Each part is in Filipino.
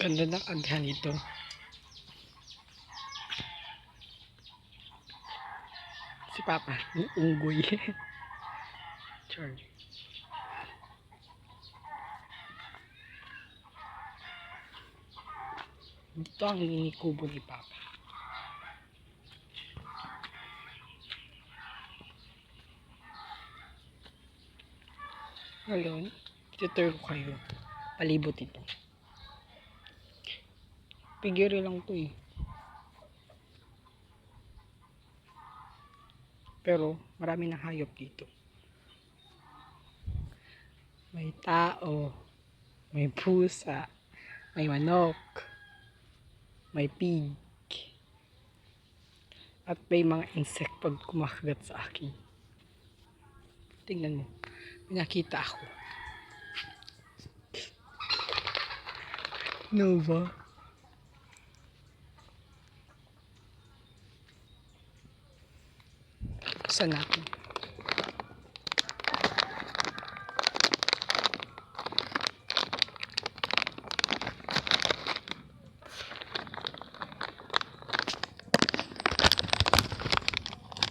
ang aghan ito. Si Papa, unggoy. Charlie. Dito ang kubo ni Papa. Ngayon, tutur ko kayo. Palibot ito. Pigiri lang to eh. Pero marami na hayop dito. May tao, may pusa, may manok, may pig, at may mga insect pag kumakagat sa akin. Tingnan mo, may nakita ako. Nova. Saan natin?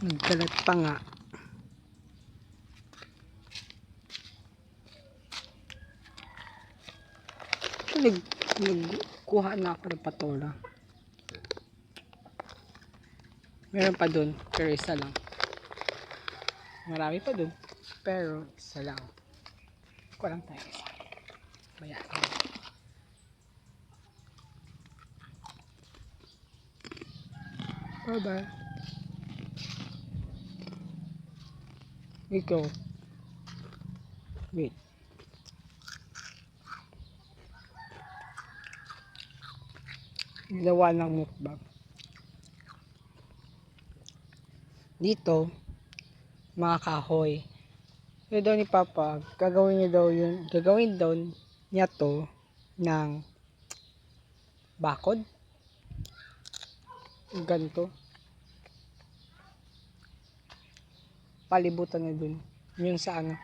Nagkalat pa nga. Nag, nagkuha na ako ng patola. Meron pa dun, pero isa lang. Marami pa dun, pero isa lang. Kuha lang tayo. Bayaan. Bye-bye. Ikaw. Wait. Gawa ng mukbang. Dito, mga kahoy. Kaya daw ni Papa, gagawin niya daw yun, gagawin daw niya to ng bakod. Ganto. Palibutan na dun. Yun sa ano.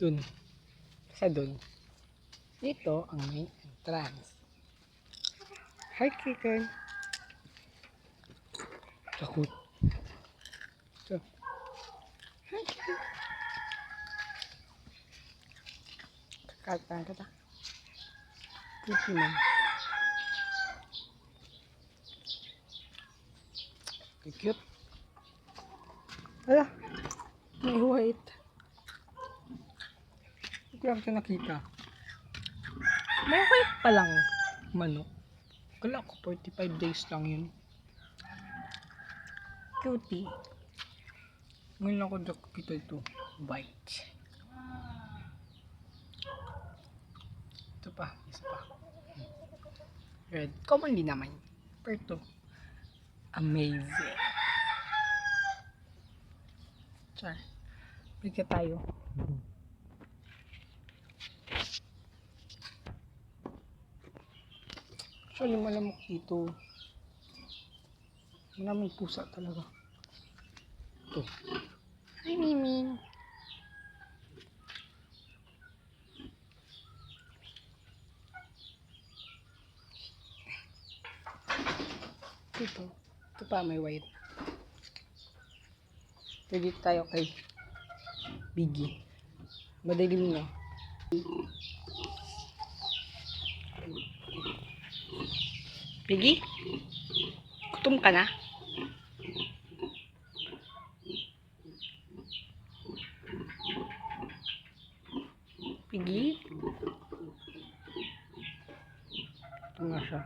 Dun. Sa dun. Dito ang main entrance. Hi, Kikan. Takot. Kikan. Kakatan ka ta. Cute man. Cute. Ala. May white. Hindi ko lang ito nakita. May white pa lang. Manok. Kala ko 45 days lang yun. Cutie. Ngayon ako nakakita ito. White. Ito pa. Isa pa. Red. Common din naman. Pero. Amazing. Char. Bigyan tayo. Actually, malamok dito. Maraming pusa talaga. Ito. Hi, Miming. Ito. Ito pa, may white. Pwede tayo kay Biggie. Madilim na. Biggie? Gutom ka na? Biggie? Ito nga siya.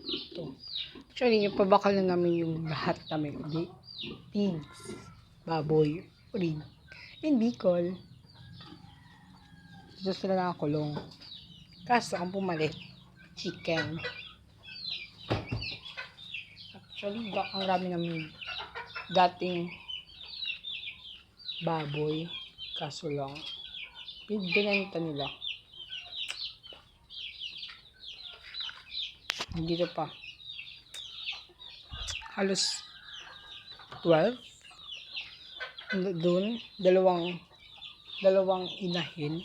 Ito. Actually, yung na namin yung lahat namin. Hindi. Pigs. Baboy. Pig. In Bicol. Dito sila nakakulong. Kaso, ang pumalit. Chicken. Actually, ang rami namin dating baboy. Kaso lang, binenta nila. Dito pa. Halos 12. Doon, dalawang dalawang inahin.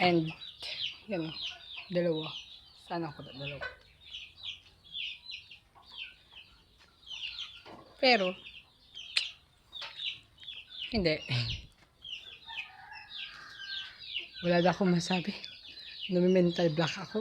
And, yan, dalawa. Sana na dalawa. Pero, hindi. Wala na akong masabi. Nami-mental block ako.